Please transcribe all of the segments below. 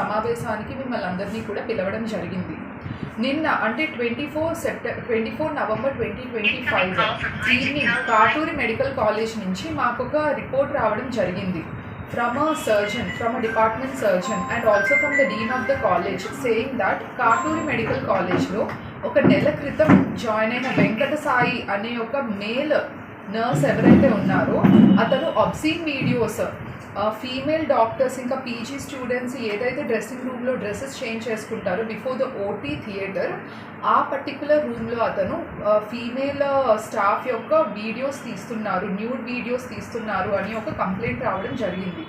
సమావేశానికి మిమ్మల్ని అందరినీ కూడా పిలవడం జరిగింది. నిన్న అంటే twenty four September twenty four November twenty twenty five evening Katuri medical college నుంచి మాకు ఒక రిపోర్ట్ రావడం జరిగింది. From a surgeon from a department surgeon and also from the dean of the college saying that Katuri medical కాలేజ్లో ఒక నెల క్రితం join అయిన వెంకట సాయి అనే ఒక మేల్ నర్స్ ఎవరైతే ఉన్నారో అతను అబ్సీన్ వీడియోస్ ఫీమేల్ డాక్టర్స్ ఇంకా పీజీ స్టూడెంట్స్ ఏదైతే డ్రెస్సింగ్ రూమ్లో డ్రెస్సెస్ చేంజ్ చేసుకుంటారో బిఫోర్ ద ఓటీ థియేటర్ ఆ పర్టికులర్ రూమ్లో అతను ఫీమేల్ స్టాఫ్ యొక్క వీడియోస్ తీస్తున్నారు న్యూడ్ వీడియోస్ తీస్తున్నారు అని ఒక కంప్లైంట్ రావడం జరిగింది.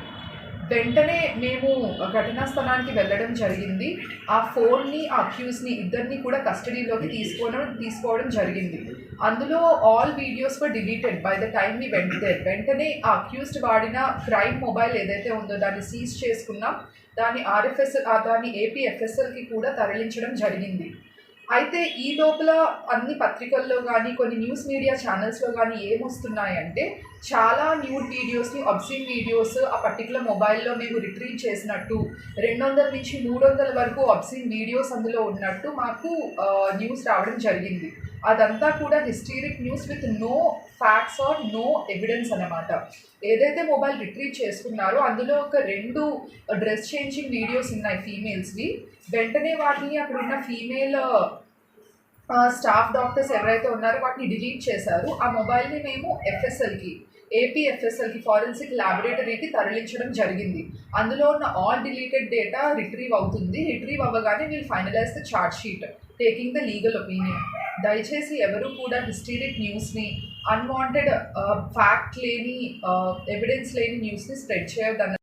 వెంటనే మేము ఘటనా స్థలానికి వెళ్ళడం జరిగింది. ఆ ఫోన్ని ఆ అక్యూస్ని ఇద్దరిని కూడా కస్టడీలోకి తీసుకోవడం తీసుకోవడం జరిగింది. అందులో all videos for deleted by the time we వెంట వెంటనే ఆ అక్యూస్డ్ వాడిన క్రైమ్ మొబైల్ ఏదైతే ఉందో దాన్ని సీజ్ చేసుకున్నాం. దాన్ని ఆర్ఎఫ్ఎస్ దాన్ని ఏపీఎఫ్ఎస్ఎల్కి కూడా తరలించడం జరిగింది. అయితే ఈ లోపల అన్ని పత్రికల్లో కానీ కొన్ని న్యూస్ మీడియా ఛానల్స్లో కానీ ఏమొస్తున్నాయంటే చాలా న్యూడ్ వీడియోస్ని అబ్సీన్ వీడియోస్ ఆ పర్టికులర్ మొబైల్లో మేము రిట్రీవ్ చేసినట్టు రెండు వందల నుంచి మూడు వందల వరకు అబ్సీన్ వీడియోస్ అందులో ఉన్నట్టు మాకు న్యూస్ రావడం జరిగింది. అదంతా కూడా hysteric news with no facts or no evidence అన్నమాట. ఏదైతే మొబైల్ రిట్రీవ్ చేసుకున్నారో అందులో ఒక రెండు డ్రెస్ చేంజింగ్ వీడియోస్ ఉన్నాయి ఫీమేల్స్వి. వెంటనే వాటిని అక్కడ ఉన్న ఫీమేల్ స్టాఫ్ డాక్టర్స్ ఎవరైతే ఉన్నారో వాటిని డిలీట్ చేశారు. ఆ మొబైల్ని మేము ఎఫ్ఎస్ఎల్కి ఏపీ ఎఫ్ఎస్ఎల్కి ఫారెన్సిక్ ల్యాబొరేటరీకి తరలించడం జరిగింది. అందులో ఉన్న ఆల్ డిలీటెడ్ డేటా రిట్రీవ్ అవుతుంది. రిట్రీవ్ అవ్వగానే వీళ్ళు finalize the charge sheet taking the legal opinion. దయచేసి ఎవరు కూడా హిస్టీరిక్ న్యూస్ని అన్వాంటెడ్ ఫ్యాక్ట్ uh, లేని uh, ఎవిడెన్స్ లేని న్యూస్ని స్ప్రెడ్ చేయొద్దన్న